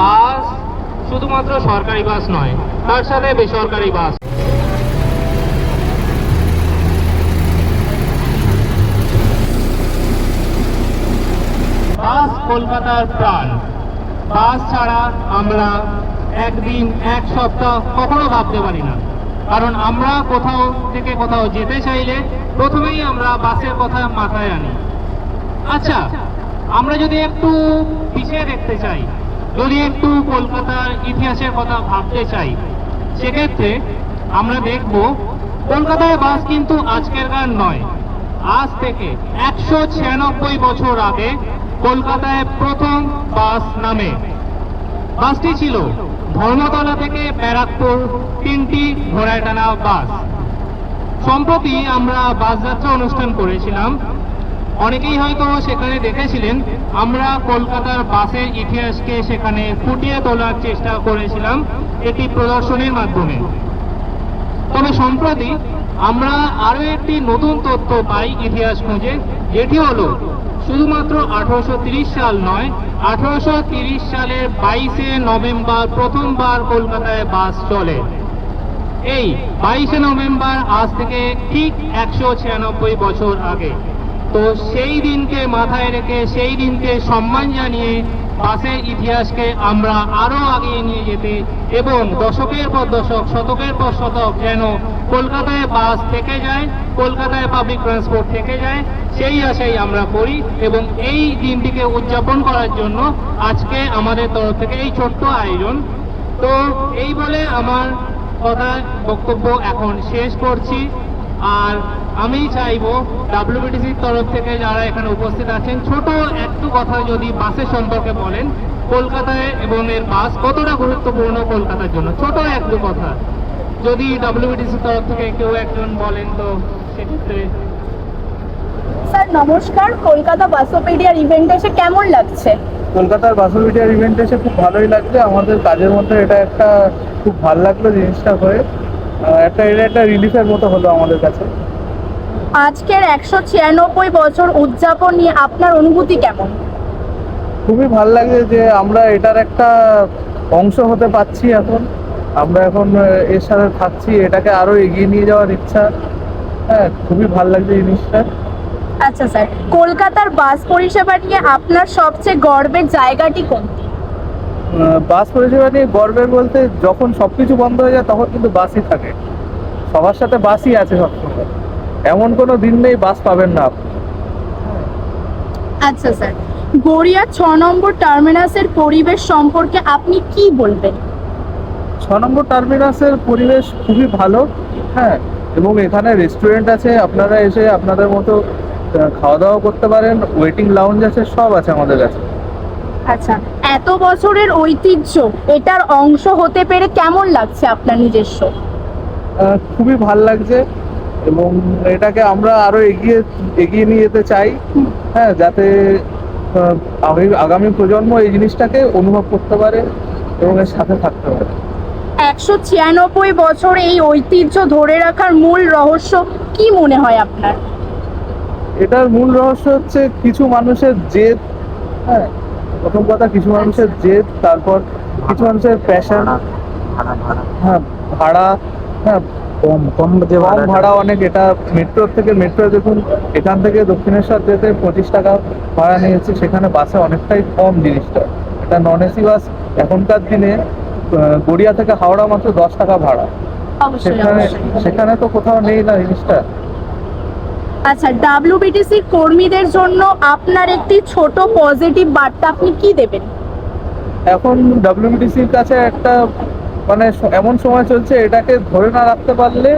বাস শুধুমাত্র সরকারি বাস নয়, তার সাথে বেসরকারি বাস। বাস কলকাতার প্রাণ। বাস ছাড়া আমরা একদিন, এক সপ্তাহ কখনো ভাবতে পারি না। কারণ আমরা কোথাও থেকে কোথাও যেতে চাইলে প্রথমেই আমরা বাসের কথা মাথায় আনি। আচ্ছা আমরা যদি একটু পিছিয়ে দেখতে চাই যদি একটু কলকাতার ইতিহাসের কথা ভাবতে চাই, সেক্ষেত্রে আমরা দেখব কলকাতায় বাস কিন্তু আজকের গান নয়। আজ থেকে একশো ছিয়ানব্বই বছর আগে কলকাতায় প্রথম বাস নামে। বাসটি ছিল ধর্মতলা থেকে ব্যারাকপুর তিনটি ঘোড়ায় টানা বাস। সম্প্রতি আমরা বাস যাত্রা অনুষ্ঠান করেছিলাম। অনেকেই হয়তো সেখানে দেখেছিলেন, আমরা কলকাতার বাসের ইতিহাসকে সেখানে ফুটিয়ে তোলার চেষ্টা করেছিলাম একটি প্রদর্শনীর মাধ্যমে। তবে সম্প্রতি আমরা আরও একটি নতুন তথ্য পাই ইতিহাস খুঁজে, যেটি হলো, শুধুমাত্র আঠারোশো সাল নয়, আঠারোশো সালের বাইশে নভেম্বর প্রথমবার কলকাতায় বাস চলে। এই বাইশে নভেম্বর আজ থেকে ঠিক একশো ছিয়ানব্বই বছর আগে। তো সেই দিনকে মাথায় রেখে, সেই দিনকে সম্মান জানিয়ে বাসের ইতিহাসকে আমরা আরও আগিয়ে নিয়ে যেতে এবং দশকের পর দশক, শতকের পর শতক যেন কলকাতায় বাস থেকে যায়, কলকাতায় পাবলিক ট্রান্সপোর্ট থেকে যায়, সেই আশাই আমরা করি এবং এই দিনটিকে উদযাপন করার জন্য আজকে আমাদের তরফ থেকে এই ছোট্ট আয়োজন। তো এই বলে আমার কথা, বক্তব্য এখন শেষ করছি। আর আমি চাইব ডাব্লিউবিটিসির তরফ থেকে যারা এখানে উপস্থিত আছেন ছোট একটু কথা যদি বাসের সম্পর্কে বলেন কলকাতায় এবং এর বাস কতটা গুরুত্বপূর্ণ কলকাতার জন্য? ছোট একটু কথা। যদি ডাব্লিউবিটিসির তরফ থেকে কেউ একজন বলেন তো সেক্ষেত্রে। স্যার নমস্কার। কলকাতা বাসোপেডিয়ার ইভেন্টে এসে কেমন লাগছে? কলকাতার বাসুবিটিয়ার ইভেন্ট এসে খুব ভালোই লাগছে। আমাদের কাজের মধ্যে এটা একটা খুব ভালো লাগল জিনিসটা হয়ে। একটা এটা একটা রিলিফের মতো হলো আমাদের কাছে। আজকের একশো ছিয়ানব্বই বছর উদযাপন নিয়ে আপনার অনুভূতি কেমন? খুবই ভালো লাগছে যে আমরা এটার একটা অংশ হতে পাচ্ছি এখন। আমরা এখন এর সাথে থাকছি এটাকে আরও এগিয়ে নিয়ে যাওয়ার ইচ্ছা। হ্যাঁ খুবই ভালো লাগছে জিনিসটা। আচ্ছা স্যার কলকাতার বাস পরিষেবা নিয়ে আপনার সবচেয়ে গর্বের জায়গাটি কোনটি? আহ, বাস পরিষেবা নিয়ে গর্বের বলতে যখন সবকিছু বন্ধ হয়ে যায় তখন কিন্তু বাসই থাকে। সবার সাথে বাসই আছে সবসময়। এমন কোনো দিন নেই বাস পাবেন না আপনি। আচ্ছা স্যার গড়িয়া ছ নম্বর টার্মিনাসের পরিবেশ সম্পর্কে আপনি কি বলবেন? ছ নম্বর টার্মিনাসের পরিবেশ খুবই ভালো হ্যাঁ এবং এখানে রেস্টুরেন্ট আছে আপনারা এসে আপনাদের মতো খাওয়া দাওয়া করতে পারেন ওয়েটিং লাউঞ্জ আছে সব আছে আমাদের কাছে। আচ্ছা এত বছরের ঐতিহ্য এটার অংশ হতে পেরে কেমন লাগছে আপনার নিজস্ব? খুবই ভালো লাগছে। এবং এটাকে আমরা আরও এগিয়ে এগিয়ে নিয়ে যেতে চাই। হ্যাঁ যাতে আহ, আগামী- আগামী প্রজন্ম এই জিনিসটাকে অনুভব করতে পারে এবং এর সাথে থাকতে পারে। একশো ছিয়ানব্বই বছর এই ঐতিহ্য ধরে রাখার মূল রহস্য কি মনে হয় আপনার? এটার মূল রহস্য হচ্ছে কিছু মানুষের জেদ হ্যাঁ প্রথম কথা কিছু মানুষের জেদ তারপর কিছু মানুষের প্যাশন হ্যাঁ ভাড়া হ্যাঁ কম কম কম ভাড়া অনেক এটা মেট্রো থেকে মেট্রো দেখুন এখান থেকে দক্ষিণেশ্বর যেতে পঁচিশ টাকা ভাড়া নিয়েছে সেখানে বাসে অনেকটাই কম জিনিসটা। এটা নন এসি বাস এখনকার দিনে গড়িয়া থেকে হাওড়া মাত্র দশ টাকা ভাড়া। সেখানে সেখানে তো কোথাও নেই না জিনিসটা। আচ্ছা ডাব্লিউবিটিসি কর্মীদের জন্য আপনার একটি ছোট পজিটিভ বার্তা আপনি কি দেবেন? এখন ডাব্লিউবিটিসির কাছে একটা মানে এমন সময় চলছে, এটাকে ধরে না রাখতে পারলে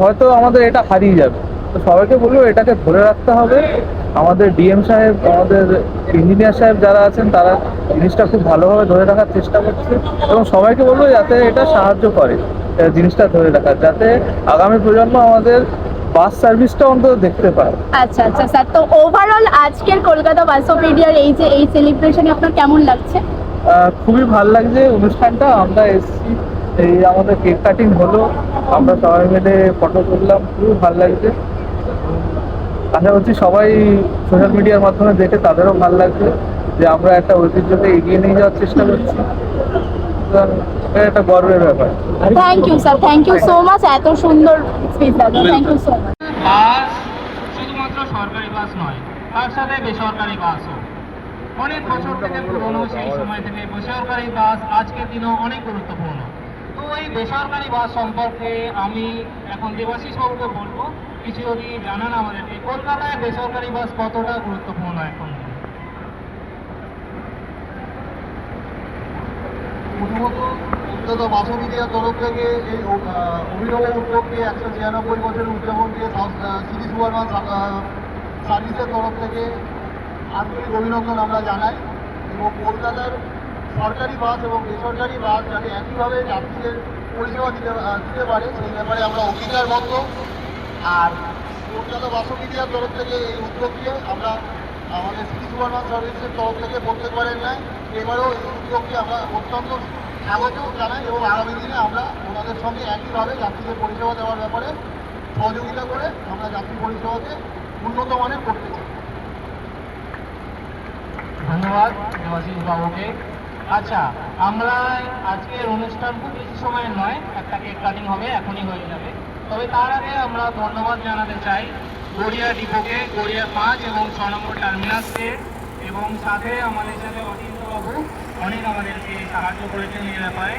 হয়তো আমাদের এটা হারিয়ে যাবে। তো সবাইকে বলব, এটাকে ধরে রাখতে হবে। আমাদের ডিএম সাহেব, আমাদের ইঞ্জিনিয়ার সাহেব যারা আছেন, তারা জিনিসটা খুব ভালোভাবে ধরে রাখার চেষ্টা করছে। এবং সবাইকে বলব, যাতে এটা সাহায্য করে জিনিসটা ধরে রাখার, যাতে আগামী প্রজন্ম আমাদের বাস সার্ভিসটা অন্তত দেখতে পায়। আচ্ছা আচ্ছা স্যার। তো ওভারঅল আজকের কলকাতা বাসোপেডিয়ার এই যে, এই সেলিব্রেশনে আপনার কেমন লাগছে? খুবই ভালো লাগছে অনুষ্ঠানটা। আমরা এসেছি এই আমাদের কেক কাটিং হলো। আমরা সবাই মিলে ফটো তুললাম খুবই ভালো লাগছে। আশা করছি সবাই সোশ্যাল মিডিয়ার মাধ্যমে দেখে তাদেরও ভালো লাগছে যে আমরা একটা ঐতিহ্যকে এগিয়ে নিয়ে যাওয়ার চেষ্টা করছি। এটা একটা গর্বের ব্যাপার। Thank you sir thank you so much এত সুন্দর স্পিচ দাদা thank you so much bus শুধুমাত্র সরকারি বাস নয় তার সাথে বেসরকারি বাসও অনেক বছর থেকে পুরনো সেই সময় থেকে। বেসরকারি বাস আজকের দিনেও অনেক গুরুত্বপূর্ণ। তো এই বেসরকারি বাস সম্পর্কে আমি এখন দেবাশিস বাবুকে বলব, কিছু যদি জানান আমাদেরকে, কলকাতায় বেসরকারি বাস কতটা গুরুত্বপূর্ণ এখন? প্রথমত তরফ থেকে এই অভিনব উদ্যোগকে একশো ছিয়ানব্বই বছরের উদযাপনকে সিটি সুপারমান সার্ভিসের তরফ থেকে আন্তরিক অভিনন্দন আমরা জানাই এবং কলকাতার সরকারি বাস এবং বেসরকারি বাস যাতে একইভাবে যাত্রীদের পরিষেবা দিতে দিতে পারে, সেই ব্যাপারে আমরা অঙ্গীকারবদ্ধ। আর কলকাতা বাসবিদ্যার তরফ থেকে এই উদ্যোগকে আমরা আমাদের সিটি সুপারমান সার্ভিসের তরফ থেকে প্রত্যেকবারের ন্যায় এবারেও এই উদ্যোগকে আমরা অত্যন্ত স্বাগত জানাই এবং আগামী দিনে আমরা ওনাদের সঙ্গে একইভাবে যাত্রীদের পরিষেবা দেওয়ার ব্যাপারে সহযোগিতা করে আমরা যাত্রী পরিষেবাকে উন্নত মানের করতে চাই। ধন্যবাদ, দেবাশিস বাবুকে। আচ্ছা আমরা আজকের অনুষ্ঠান খুব বেশি সময়ের নয়, একটা কেক কাটিং হবে, এখনই হয়ে যাবে। তবে তার আগে আমরা ধন্যবাদ জানাতে চাই গড়িয়া ডিপোকে, গড়িয়া পাঁচ এবং ছ নম্বর টার্মিনাসকে, এবং সাথে আমাদের সাথে অচিন্তবাবু, অনেক আমাদেরকে সাহায্য করেছেন এই ব্যাপারে।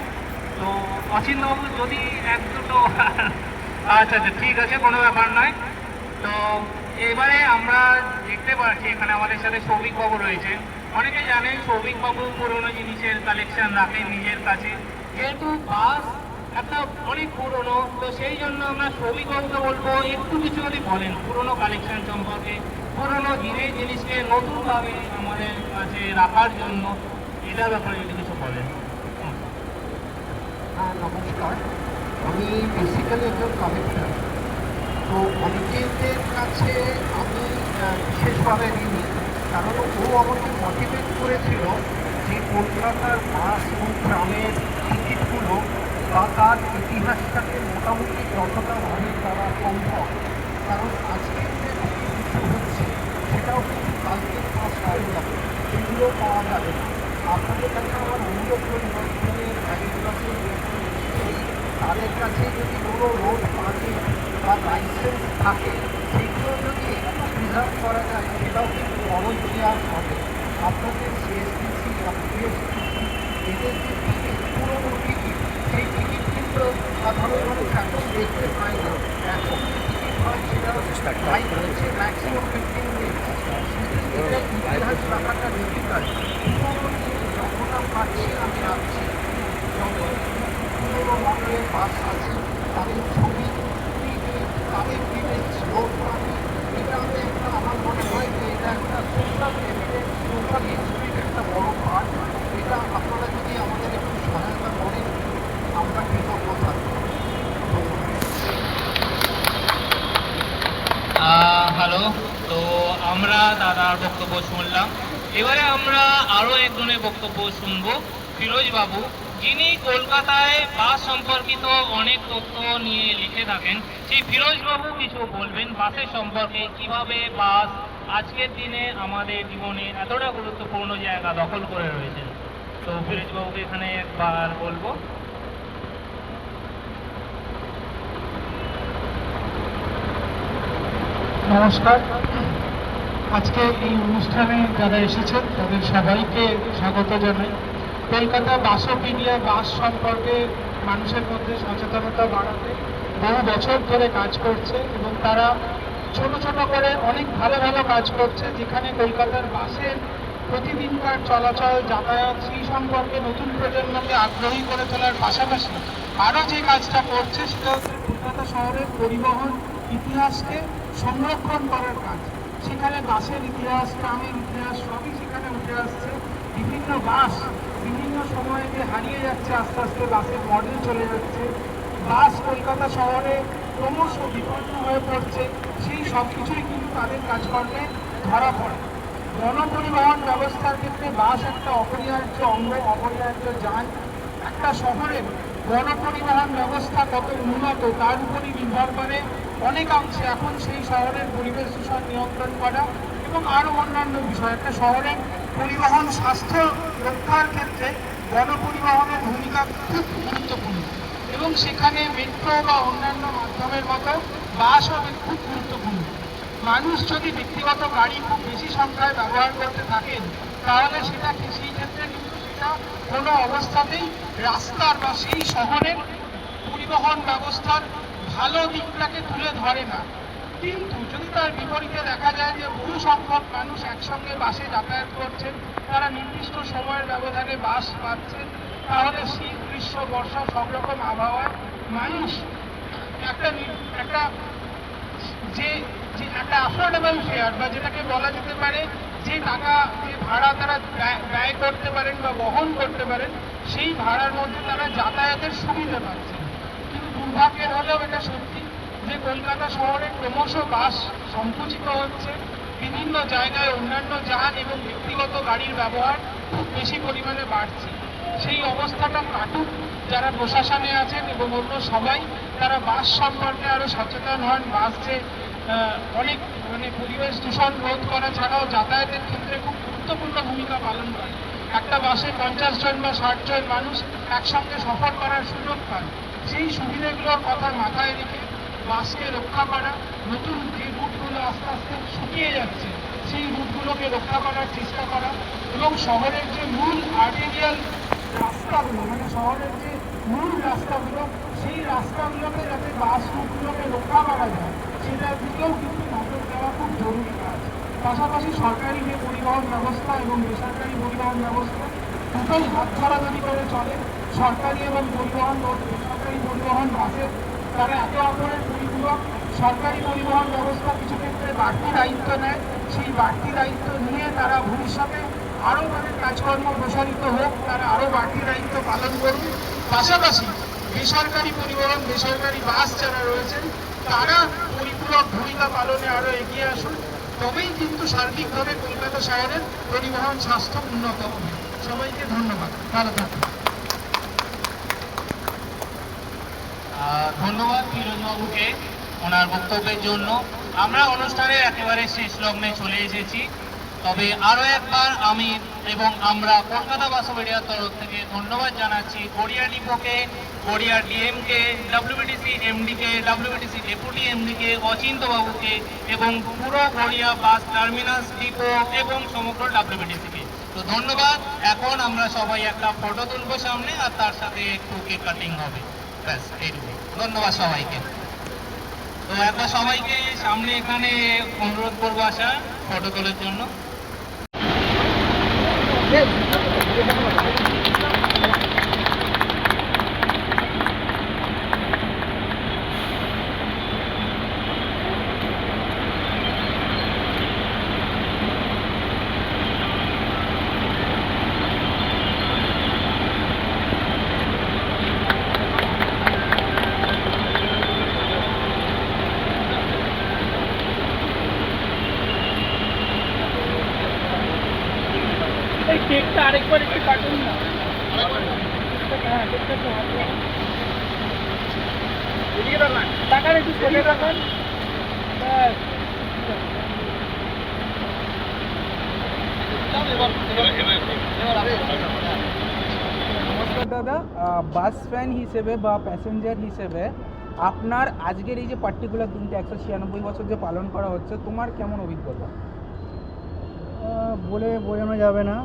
তো অচিন্তবাবু, যদি এক দুটো আচ্ছা আচ্ছা ঠিক আছে, কোনো ব্যাপার নয়। তো এবারে আমরা দেখতে পাচ্ছি, এখানে আমাদের সাথে সৌভিক বাবু রয়েছেন অনেকে জানেন সৌভিক বাবু পুরোনো জিনিসের কালেকশন রাখেন নিজের কাছে। যেহেতু বাস একটা অনেক পুরনো, তো সেই জন্য আমরা সৌভিক বাবুকে বলব, একটু কিছু যদি বলেন পুরোনো কালেকশন সম্পর্কে। পুরোনো দিনের জিনিসকে নতুনভাবে আমাদের কাছে রাখার জন্য এটার ব্যাপারে যদি কিছু বলেন। হ্যাঁ নমস্কার। আমি বেসিক্যালি একজন কালেক্টর তো অনেকের কাছে আমি বিশেষভাবে ঋণী কারণ ও আমাকে মোটিভেট করেছিল যে কলকাতার বাস এবং ট্রামের টিকিটগুলো বা তার ইতিহাসটাকে মোটামুটি যতটা ভাবে করা সম্ভব। কারণ আজকের যে টিকিটগুলো হচ্ছে, সেটাও কিন্তু কালকের পাস হয়ে যাবে সেগুলো পাওয়া যাবে না। আপনাদের কাছে আমার অনুরোধ করি তাদের কাছে যদি কোনো রোড পার্টি বা লাইসেন্স থাকে, সেগুলো যদি প্রিজার্ভ করা যায়, সেটাও কিন্তু ইতিহাস হবে। আপনাদের সিএসটিসি বা পিএসটিসি এদের যে টিকিট পুরোনো টিকিট সেই টিকিট কিন্তু সাধারণ মানুষ এখন দেখতে পায় না। এখন যে টিকিট হয়, সেটা লাইন হচ্ছে ম্যাক্সিমাম ফিফটিন মিনিট এটা ইতিহাস রাখাটা ডিফিকাল্ট পুরোনো জিনিস যখন পাচ্ছি, আমি রাখছি। যখন পুরোনো মডেলের বাস আছে তাদের হ্যালো তো আমরা দাদার বক্তব্য শুনলাম। এবারে আমরা আরও একজনের বক্তব্য শুনব। ফিরোজ বাবু যিনি কলকাতায় বাস সম্পর্কিত অনেক তথ্য নিয়ে লিখে থাকেন, সেই ফিরোজবাবু কিছু বলবেন বাসের সম্পর্কে, কীভাবে বাস আজকের দিনে আমাদের জীবনে এতটা গুরুত্বপূর্ণ জায়গা দখল করে রয়েছেন তো ফিরোজবাবুকে এখানে একবার বলব। নমস্কার। আজকে এই অনুষ্ঠানে যারা এসেছেন, তাদের সবাইকে স্বাগত জানাই। কলকাতা বাসোপিডিয়া বাস সম্পর্কে মানুষের মধ্যে সচেতনতা বাড়াতে বহু বছর ধরে কাজ করছে এবং তারা ছোট ছোট করে অনেক ভালো ভালো কাজ করছে, যেখানে কলকাতার বাসের প্রতিদিনকার চলাচল, যাতায়াত, সেই সম্পর্কে নতুন প্রজন্মকে আগ্রহী করে তোলার পাশাপাশি আরও যে কাজটা করছে সেটা হচ্ছে কলকাতা শহরের পরিবহন ইতিহাসকে সংরক্ষণ করার কাজ। সেখানে বাসের ইতিহাস, ট্রামের ইতিহাস সবই সেখানে উঠে আসছে। বিভিন্ন বাস বিভিন্ন সময়ে যে হারিয়ে যাচ্ছে, আস্তে আস্তে বাসের মডেল চলে যাচ্ছে। বাস কলকাতা শহরে ক্রমশ বিপন্ন হয়ে পড়ছে, সেই সব কিছুই কিন্তু তাদের কাজকর্মে ধরা পড়ে। গণপরিবহন ব্যবস্থার ক্ষেত্রে বাস একটা অপরিহার্য অঙ্গ, অপরিহার্য যান। একটা শহরের গণপরিবহন ব্যবস্থা কত উন্নত, তার উপরই নির্ভর করে অনেকাংশে এখন সেই শহরের পরিবেশ দূষণ নিয়ন্ত্রণ করা। এবং আরও অন্যান্য বিষয়। একটা শহরে পরিবহন স্বাস্থ্য রক্ষার ক্ষেত্রে গণপরিবহনের ভূমিকা খুব গুরুত্বপূর্ণ। এবং সেখানে মেট্রো বা অন্যান্য মাধ্যমের মতো বাস হবে খুব গুরুত্বপূর্ণ। মানুষ যদি ব্যক্তিগত গাড়ি খুব বেশি সংখ্যায় ব্যবহার করতে থাকেন, তাহলে সেটা কি- সেই ক্ষেত্রে কিন্তু সেটা কোনো অবস্থাতেই রাস্তার বা সেই শহরের পরিবহন ব্যবস্থার ভালো দিকটাকে তুলে ধরে না। যদি তার বিপরীতে দেখা যায় যে বহু সংখ্যক মানুষ একসঙ্গে বাসে যাতায়াত করছেন, তারা নির্দিষ্ট সময়ের ব্যবধানে বাস পাচ্ছেন, তাহলে শীত, গ্রীষ্ম, বর্ষা সব রকম আবহাওয়ায় মানুষ একটা একটা যে যে একটা অ্যাফোর্ডেবল ফেয়ার বা যেটাকে বলা যেতে পারে, যে টাকা যে ভাড়া তারা ব্যয়- করতে পারেন বা বহন করতে পারেন, সেই ভাড়ার মধ্যে তারা যাতায়াতের সুবিধা পাচ্ছেন। কিন্তু দুর্ভাগ্যের হলেও এটা সত্যি যে কলকাতা শহরে ক্রমশ বাস সংকুচিত হচ্ছে। বিভিন্ন জায়গায় অন্যান্য যান এবং ব্যক্তিগত গাড়ির ব্যবহার খুব বেশি পরিমাণে বাড়ছে। সেই অবস্থাটা কাটুক, যারা প্রশাসনে আছেন এবং অন্য সবাই, তারা বাস সম্পর্কে আরও সচেতন হন। বাস যে অনেক মানে পরিবেশ দূষণ রোধ করা ছাড়াও যাতায়াতের ক্ষেত্রে খুব গুরুত্বপূর্ণ ভূমিকা পালন করে। একটা বাসে পঞ্চাশ জন বা ষাট জন মানুষ একসঙ্গে সফর করার সুযোগ পান। সেই সুবিধাগুলোর কথা মাথায় রেখে বাসকে রক্ষা করা, নতুন যে রুটগুলো আস্তে আস্তে শুকিয়ে যাচ্ছে, সেই রুটগুলোকে রক্ষা করার চেষ্টা করা এবং শহরের যে মূল আর্টেরিয়াল রাস্তাগুলো মানে শহরের যে মূল রাস্তাগুলো, সেই রাস্তাগুলোকে যাতে বাস রুটগুলোকে রক্ষা করা যায় সেটার দিকেও কিন্তু নজর দেওয়া খুব জরুরি কাজ। পাশাপাশি সরকারি যে পরিবহন ব্যবস্থা এবং বেসরকারি পরিবহন ব্যবস্থা, দুটোই হাত ধরাধরি করে চলে। সরকারি এবং পরিবহন বেসরকারি পরিবহন বাসে তারা একে অপরের পরিপূরক সরকারি পরিবহন ব্যবস্থা কিছু ক্ষেত্রে বাড়তি দায়িত্ব নেয়, সেই বাড়তি দায়িত্ব নিয়ে তারা ভবিষ্যতে আরও তাদের কাজকর্ম প্রসারিত হোক, তারা আরও বাড়তি দায়িত্ব পালন করুন পাশাপাশি বেসরকারি পরিবহন, বেসরকারি বাস যারা রয়েছেন, তারা পরিপূরক ভূমিকা পালনে আরও এগিয়ে আসুন। তবেই কিন্তু সার্বিকভাবে কলকাতা শহরের পরিবহন স্বাস্থ্য উন্নত হবে। সবাইকে ধন্যবাদ। ভালো থাকুন। ধন্যবাদ ফিরোজবাবুকে ওনার বক্তব্যের জন্য। আমরা অনুষ্ঠানের একেবারে শেষ লগ্নে চলে এসেছি। তবে আরও একবার আমি এবং আমরা কলকাতা বাসবেরিয়ার তরফ থেকে ধন্যবাদ জানাচ্ছি গড়িয়া ডিপোকে, গড়িয়া ডিএমকে ডাব্লিউবিটিসি এমডিকে ডাব্লিউবিটিসি ডেপুটি এমডিকে অচিন্তবাবুকে এবং পুরো গড়িয়া বাস টার্মিনাস ডিপো এবং সমগ্র ডাব্লিউবিটিসিকে তো ধন্যবাদ। এখন আমরা সবাই একটা ফটো তুলবো সামনে আর তার সাথে একটু কেক কাটিং হবে। ব্যাস এইটুকু ধন্যবাদ সবাইকে। তো একবার সবাইকে সামনে এখানে অনুরোধ করব আসা ফটো তোলার জন্য এই কেকটা হ্যাঁ টাকার একটু নমস্কার দাদা বাস ফ্যান হিসেবে বা প্যাসেঞ্জার হিসেবে আপনার আজকের এই যে পার্টিকুলার দিনটা, একশো ছিয়ানব্বই বছর যে পালন করা হচ্ছে, তোমার কেমন অভিজ্ঞতা? বলে বোঝানো যাবে না।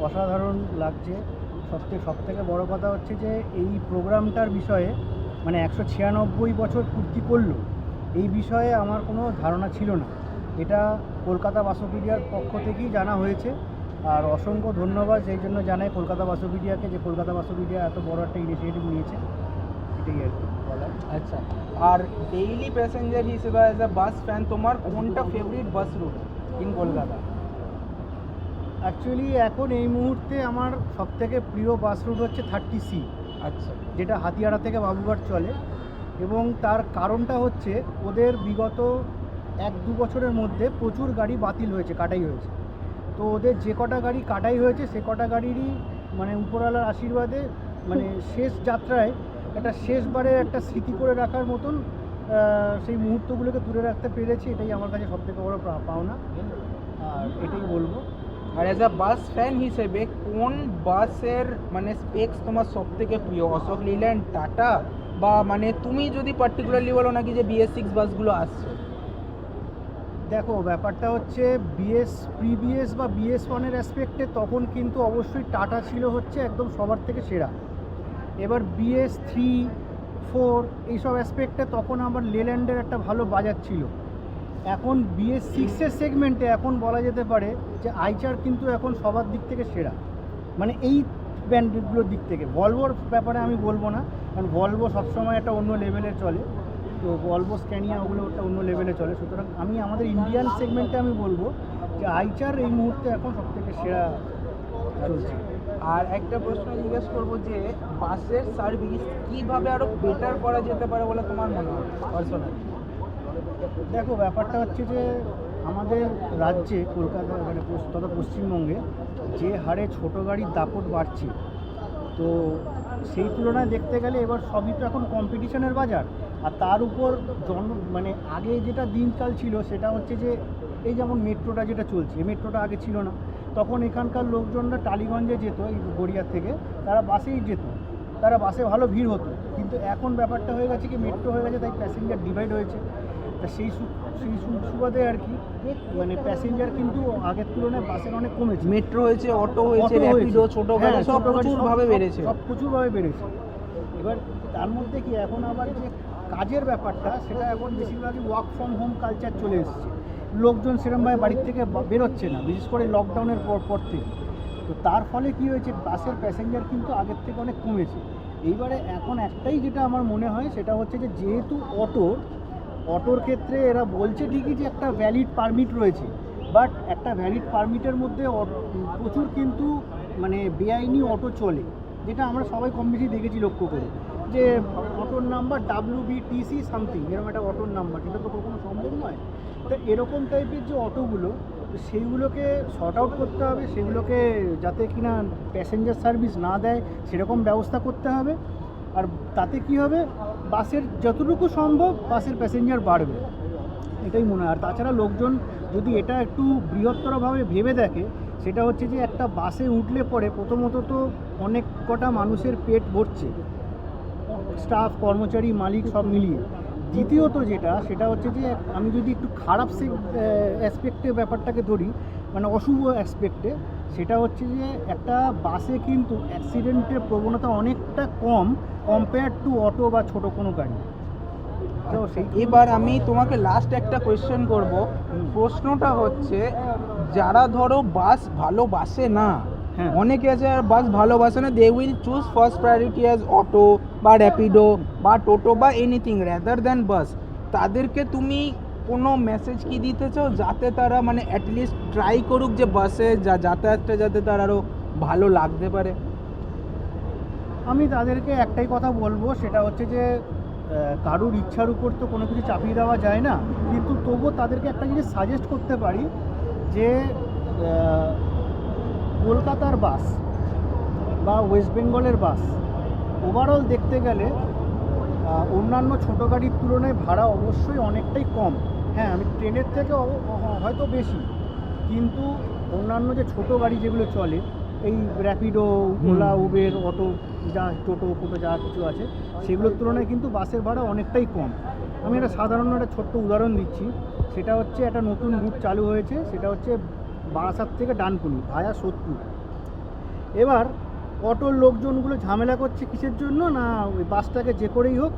অসাধারণ লাগছে। সবথেকে সব থেকে বড় কথা হচ্ছে যে, এই প্রোগ্রামটার বিষয়ে মানে একশো ছিয়ানব্বই বছর পূর্তি করল, এই বিষয়ে আমার কোনো ধারণা ছিল না। এটা কলকাতা বাসোপিডিয়ার পক্ষ থেকেই জানা হয়েছে। আর অসংখ্য ধন্যবাদ, সেই জন্য জানাই কলকাতা বাসোপিডিয়াকে যে কলকাতা বাসোপিডিয়া এত বড় একটা ইনিশিয়েটিভ নিয়েছে। এটাই আর কি বলার। আচ্ছা আর ডেইলি প্যাসেঞ্জার হিসেবে অ্যাজ আ বাস ফ্যান তোমার কোনটা favourite bus route in Kolkata? Actually এখন এই মুহূর্তে আমার সবথেকে প্রিয় বাস রুট হচ্ছে থার্টি সি আচ্ছা। যেটা হাতিয়াড়া থেকে বাবুঘাট চলে। এবং তার কারণটা হচ্ছে ওদের বিগত এক দু বছরের মধ্যে প্রচুর গাড়ি বাতিল হয়েছে কাটাই হয়েছে। তো ওদের যে কটা গাড়ি কাটাই হয়েছে সে কটা গাড়িরই মানে উপরওয়ালার আশীর্বাদে মানে শেষ যাত্রায় একটা শেষবারের একটা স্মৃতি করে রাখার মতন সেই মুহূর্তগুলোকে তুলে রাখতে পেরেছি এটাই আমার কাছে সবথেকে বড় পাওনা। আর এটাই বলব। আর অ্যাজ আ বাস ফ্যান হিসেবে কোন বাসের মানে স্পেক্স তোমার সব থেকে প্রিয়? অশোক লিল্যান্ড, টাটা? বা মানে তুমি যদি পার্টিকুলারলি বলো নাকি যে বিএস সিক্স বাসগুলো আসছে? দেখো, ব্যাপারটা হচ্ছে বিএস প্রিবিএস বা বিএস ওয়ানের অ্যাসপেক্টে তখন কিন্তু অবশ্যই টাটা ছিল হচ্ছে একদম সবার থেকে সেরা। এবার বিএস থ্রি ফোর এইসব অ্যাসপেক্টে তখন আমার লেল্যান্ডের একটা ভালো বাজার ছিল। এখন বিএস সিক্সের সেগমেন্টে এখন বলা যেতে পারে যে আইচার কিন্তু এখন সবার দিক থেকে সেরা। মানে এই ব্র্যান্ডগুলোর দিক থেকে। ভলভোর ব্যাপারে আমি বলব না, কারণ ভলভো সবসময় একটা অন্য লেভেলে চলে। তো ভলভো স্ক্যানিয়া ওগুলো একটা অন্য লেভেলে চলে। সুতরাং আমি আমাদের ইন্ডিয়ান সেগমেন্টে আমি বলব যে আইচার এই মুহূর্তে এখন সব থেকে সেরা চলছে। আর একটা প্রশ্ন জিজ্ঞেস করব যে, বাসের সার্ভিস কীভাবে আরও বেটার করা যেতে পারে বলে তোমার মনে হয়? পার্সোনালি দেখো, ব্যাপারটা হচ্ছে যে আমাদের রাজ্যে কলকাতা মানে তথা পশ্চিমবঙ্গে যে হারে ছোট গাড়ির দাপট বাড়ছে, তো সেই তুলনায় দেখতে গেলে এবার সবই তো এখন কম্পিটিশনের বাজার। আর তার উপর জন মানে আগে যেটা দিনকাল ছিল সেটা হচ্ছে যে এই যেমন মেট্রোটা যেটা চলছে মেট্রোটা আগে ছিল না। তখন এখানকার লোকজনরা টালিগঞ্জে যেত, এই গড়িয়ার থেকে, তারা বাসেই যেত। তারা বাসে ভালো ভিড় হতো। কিন্তু এখন ব্যাপারটা হয়ে গেছে কি, মেট্রো হয়ে গেছে, তাই প্যাসেঞ্জার ডিভাইড হয়েছে। তা সেই সু- সেই সুবাদে আর কি মানে প্যাসেঞ্জার কিন্তু আগের তুলনায় বাসের অনেক কমেছে। মেট্রো হয়েছে অটো হয়েছে র্যাপিডো ছোট হ্যাঁ, গাড়ি সব প্রচুর সব- ভাবে সব- বেড়েছে। সব প্রচুরভাবে বেড়েছে। এবার তার মধ্যে কি এখন আবার যে কাজের ব্যাপারটা সেটা এখন বেশিরভাগই ওয়ার্ক ফ্রম হোম কালচার চলে এসছে। লোকজন সেরকমভাবে বাড়ির থেকে বেরোচ্ছে না বিশেষ করে লকডাউনের পর পর থেকে। তো তার ফলে কি হয়েছে বাসের প্যাসেঞ্জার কিন্তু আগের থেকে অনেক কমেছে। এইবারে এখন একটাই যেটা আমার মনে হয় সেটা হচ্ছে যে যেহেতু অটো অটোর ক্ষেত্রে এরা বলছে ঠিকই যে একটা ভ্যালিড পারমিট রয়েছে। বাট একটা ভ্যালিড পারমিটের মধ্যে প্রচুর কিন্তু মানে বেআইনি অটো চলে, যেটা আমরা সবাই কম বেশি দেখেছি লক্ষ্য করে। যে অটোর number W B TC something এরকম একটা অটোর নাম্বার এটা তো কখনো সম্ভব নয়। তো এরকম টাইপের যে অটোগুলো সেইগুলোকে শর্ট আউট করতে হবে, সেগুলোকে যাতে কিনা প্যাসেঞ্জার সার্ভিস না দেয়, সেরকম ব্যবস্থা করতে হবে। আর তাতে কি হবে? বাসের যতটুকু সম্ভব বাসের প্যাসেঞ্জার বাড়বে। এটাই মনে হয়। আর তাছাড়া লোকজন যদি এটা একটু বৃহত্তরভাবে ভেবে দেখে, সেটা হচ্ছে যে একটা বাসে উঠলে পরে প্রথমত তো অনেক কটা মানুষের পেট ভরছে। স্টাফ, কর্মচারী, মালিক সব মিলিয়ে। দ্বিতীয়ত যেটা, সেটা হচ্ছে যে আমি যদি একটু খারাপ সে অ্যাসপেক্টে ব্যাপারটাকে ধরি মানে অশুভ অ্যাসপেক্টে সেটা হচ্ছে যে একটা বাসে কিন্তু অ্যাক্সিডেন্টের প্রবণতা অনেকটা কম কম্পেয়ার টু অটো বা ছোট কোনো গাড়ি। তো সেই এবার আমি তোমাকে লাস্ট একটা কোয়েশ্চেন করব। প্রশ্নটা হচ্ছে যারা ধরো বাস ভালোবাসে না হ্যাঁ। অনেকে আছে আর বাস ভালোবাসে না they will choose first priority as auto বা র্যাপিডো বা টোটো বা এনিথিং র্যাদার দ্যান বাস তাদেরকে তুমি কোনো মেসেজ কি দিতে চাও? যাতে তারা মানে অ্যাটলিস্ট ট্রাই করুক যে বাসে যা যাতায়াতটা যাতে তার আরও ভালো লাগতে পারে। আমি তাদেরকে একটাই কথা বলব, সেটা হচ্ছে যে কারুর ইচ্ছার উপর তো কোনো কিছু চাপিয়ে দেওয়া যায় না। কিন্তু তবুও তাদেরকে একটা জিনিস সাজেস্ট করতে পারি যে কলকাতার বাস বা ওয়েস্ট বেঙ্গলের বাস ওভারঅল দেখতে গেলে অন্যান্য ছোটো গাড়ির তুলনায় ভাড়া অবশ্যই অনেকটাই কম। হ্যাঁ আমি ট্রেনের থেকে হয়তো বেশি। কিন্তু অন্যান্য যে ছোট গাড়ি যেগুলো চলে এই র্যাপিডো ওলা উবের অটো যা টোটো ফোটো যা কিছু আছে সেগুলোর তুলনায় কিন্তু বাসের ভাড়া অনেকটাই কম। আমি একটা সাধারণ একটা ছোট্ট উদাহরণ দিচ্ছি। সেটা হচ্ছে একটা নতুন রুট চালু হয়েছে সেটা হচ্ছে বারাসাত থেকে ডানকুনি ভায়া সোদপুর এবার অটোর লোকজনগুলো ঝামেলা করছে কিসের জন্য? না ওই বাসটাকে যে করেই হোক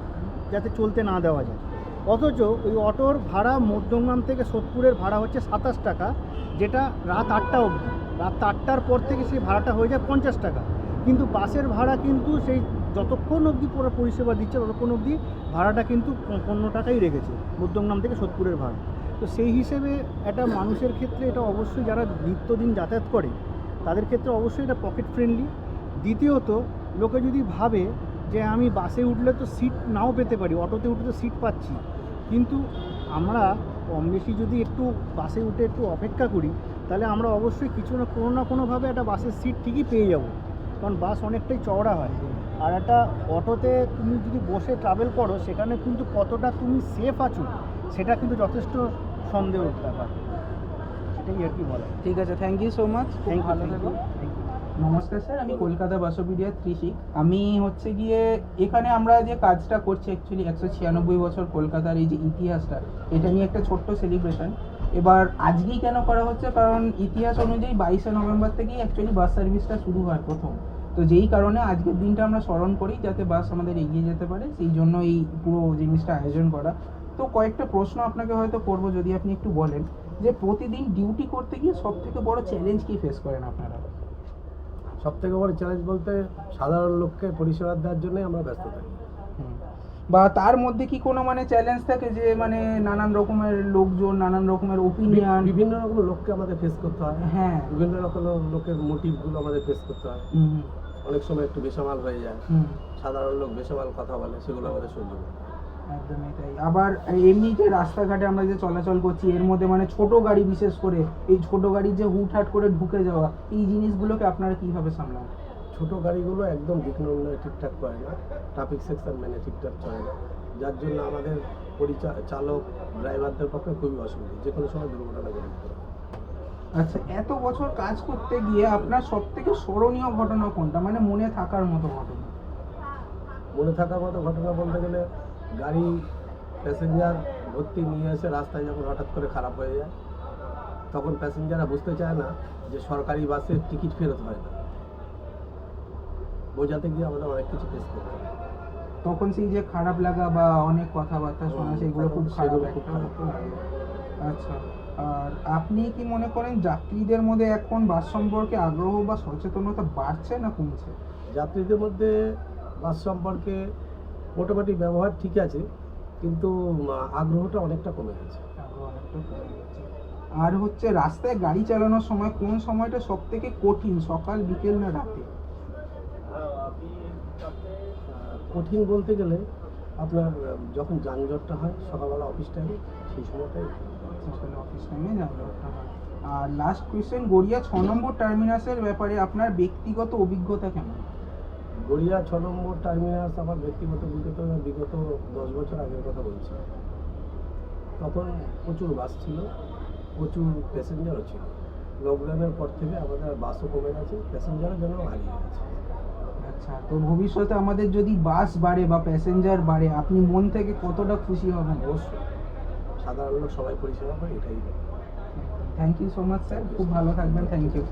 যাতে চলতে না দেওয়া যায়। অথচ ওই অটোর ভাড়া মধ্যমগ্রাম থেকে সোদপুরের ভাড়া হচ্ছে সাতাশ টাকা, যেটা রাত আটটা অবধি। রাত আটটার পর থেকে সেই ভাড়াটা হয়ে যায় পঞ্চাশ টাকা। কিন্তু বাসের ভাড়া কিন্তু সেই যতক্ষণ অবধি পুরো পরিষেবা দিচ্ছে, ততক্ষণ অবধি ভাড়াটা কিন্তু পনেরো টাকাই রেখেছে মধ্যমগ্রাম থেকে সোদপুরের ভাড়া। তো সেই হিসেবে একটা মানুষের ক্ষেত্রে এটা অবশ্যই যারা নিত্যদিন যাতায়াত করে, তাদের ক্ষেত্রে অবশ্যই এটা পকেট ফ্রেন্ডলি দ্বিতীয়ত, লোকে যদি ভাবে যে আমি বাসে উঠলে তো সিট নাও পেতে পারি, অটোতে উঠলে তো সিট পাচ্ছি কিন্তু আমরা কম বেশি যদি একটু বাসে উঠে একটু অপেক্ষা করি তাহলে আমরা অবশ্যই কিছু না কোনো না কোনোভাবে একটা বাসের সিট ঠিকই পেয়ে যাব। কারণ বাস অনেকটাই চওড়া হয়। আর একটা অটোতে তুমি যদি বসে ট্রাভেল করো সেখানে কিন্তু কতটা তুমি সেফ আছো সেটা কিন্তু যথেষ্ট সন্দেহ ব্যাপার। এটাই আর কি বলা ঠিক আছে thank you so much thank ভালো থেকো। ইউ থ্যাংক ইউ নমস্কার স্যার, আমি কলকাতা বাসোপিডিয়া ত্রিশিক। আমি হচ্ছে গিয়ে এখানে আমরা যে কাজটা করছি অ্যাকচুয়ালি একশো ছিয়ানব্বই বছর কলকাতার এই যে ইতিহাসটা, এটা নিয়ে একটা ছোট্ট সেলিব্রেশন এবার আজকেই কেন করা হচ্ছে? কারণ ইতিহাস অনুযায়ী বাইশে নভেম্বর থেকেই অ্যাকচুয়ালি বাস সার্ভিসটা শুরু হয় প্রথম। তো যেই কারণে আজকের দিনটা আমরা স্মরণ করি যাতে বাস আমাদের এগিয়ে যেতে পারে, সেই জন্য এই পুরো জিনিসটা আয়োজন করা। তো কয়েকটা প্রশ্ন আপনাকে হয়তো করব, যদি আপনি একটু বলেন যে প্রতিদিন ডিউটি করতে গিয়ে সব থেকে বড় চ্যালেঞ্জ কি ফেস করেন আপনারা? সব থেকে বড় চ্যালেঞ্জ বলতে সাধারণ লোককে পরিষেবা দেওয়ার জন্যই আমরা ব্যস্ত থাকি। বা তার মধ্যে কি কোনো মানে চ্যালেঞ্জ থাকে যে মানে নানান রকমের লোকজন নানান রকমের ওপিনিয়ন বিভিন্ন রকম লোককে আমাদের ফেস করতে হয়। হ্যাঁ। বিভিন্ন রকম লোকের মোটিভগুলো আমাদের ফেস করতে হয়। অনেক সময় একটু বেসামাল হয়ে যায়। সাধারণ লোক বেসামাল কথা বলে সেগুলো আমাদের সহ্য করতে হয়। একদমই তাই আবার এমনি যে রাস্তাঘাটে আমরা যে চলাচল করছি এর মধ্যে মানে ছোট গাড়ি বিশেষ করে এই ছোট গাড়ি যে হুটহাট করে ঢুকে যাওয়া এই জিনিসগুলোকে আপনারা কীভাবে সামলান? ছোট গাড়িগুলো একদম নির্ণয় ঠিকঠাক করে না ট্রাফিক সেকশন মেনে ঠিকঠাক চলে না। যার জন্য আমাদের পরিচা চালক ড্রাইভারদের পক্ষে খুবই অসুবিধা যে কোনো সময় দুর্ঘটনা ঘটে আচ্ছা এত বছর কাজ করতে গিয়ে আপনার সব থেকে স্মরণীয় ঘটনা কোনটা? মানে মনে থাকার মতো ঘটনা। মনে থাকার মতো ঘটনা বলতে গেলে গাড়ি প্যাসেঞ্জার ভর্তি নিয়ে এসে রাস্তায় যখন হঠাৎ করে খারাপ হয়ে যায় তখন প্যাসেঞ্জাররা বুঝতে চায় না যে সরকারি বাসের টিকিট ফেরত হয় না। বোঝাতে গিয়ে আমাদের অনেক কিছু ফেস করতে হয়। তখন সেই যে খারাপ লাগা বা অনেক কথাবার্তা শোনা হুম, সেগুলো খুব খারাপ। একটা। আচ্ছা আর আপনি কি মনে করেন যাত্রীদের মধ্যে এখন বাস সম্পর্কে আগ্রহ বা সচেতনতা বাড়ছে না কমছে? যাত্রীদের মধ্যে বাস সম্পর্কে মোটামুটি ব্যবহার ঠিক আছে কিন্তু আগ্রহটা অনেকটা কমে গেছে। আর হচ্ছে রাস্তায় গাড়ি চালানোর সময় কোন সময়টা সব থেকে কঠিন সকাল বিকেল না রাতে? কঠিন বলতে গেলে আপনার যখন যানজটটা হয় সকালবেলা অফিস টাইমে সেই সময়টাই। অফিস টাইমে যানজটটা হয়। আর লাস্ট কোয়েশ্চেন গড়িয়া ছ নম্বর টার্মিনাসের ব্যাপারে আপনার ব্যক্তিগত অভিজ্ঞতা কেমন? গড়িয়া ছ নম্বর টার্মিনাস আমার ব্যক্তিগত বিগত বিগত দশ বছর আগের কথা বলছি। তখন প্রচুর বাস ছিল প্রচুর প্যাসেঞ্জারও ছিল। লকডাউনের পর থেকে আমাদের বাসও কমে গেছে প্যাসেঞ্জারও যেন হারিয়ে গেছে। আচ্ছা তো ভবিষ্যতে আমাদের যদি বাস বাড়ে বা প্যাসেঞ্জার বাড়ে আপনি মন থেকে কতটা খুশি হবেন? অবশ্যই। সাধারণ লোক সবাই পরিষেবা পায় এটাই। Thank you so much sir খুব ভালো থাকবেন। Thank you